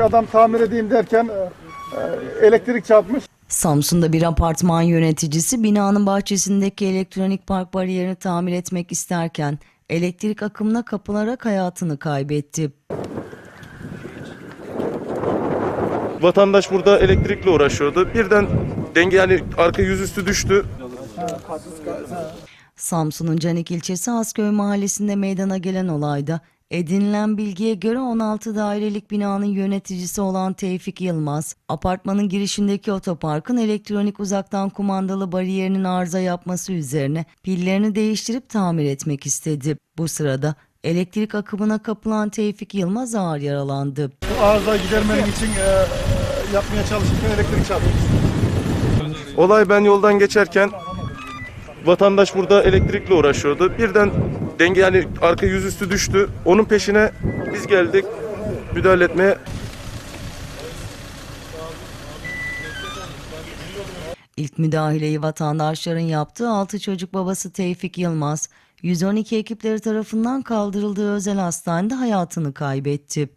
Adam tamir edeyim derken e, e, elektrik çarpmış. Samsun'da bir apartman yöneticisi binanın bahçesindeki elektronik park bariyerini tamir etmek isterken elektrik akımına kapılarak hayatını kaybetti. Vatandaş burada elektrikle uğraşıyordu. Birden denge yani arka yüzüstü düştü. Samsun'un Canik ilçesi Hasköy mahallesinde meydana gelen olayda edinilen bilgiye göre 16 dairelik binanın yöneticisi olan Tevfik Yılmaz, apartmanın girişindeki otoparkın elektronik uzaktan kumandalı bariyerinin arıza yapması üzerine pillerini değiştirip tamir etmek istedi. Bu sırada elektrik akımına kapılan Tevfik Yılmaz ağır yaralandı. Bu arıza gidermenin için e, yapmaya çalışırken elektrik çarpmış. Olay ben yoldan geçerken vatandaş burada elektrikle uğraşıyordu. Birden denge yani arka yüzüstü düştü. Onun peşine biz geldik müdahale etmeye. İlk müdahaleyi vatandaşların yaptığı 6 çocuk babası Tevfik Yılmaz, 112 ekipleri tarafından kaldırıldığı özel hastanede hayatını kaybetti.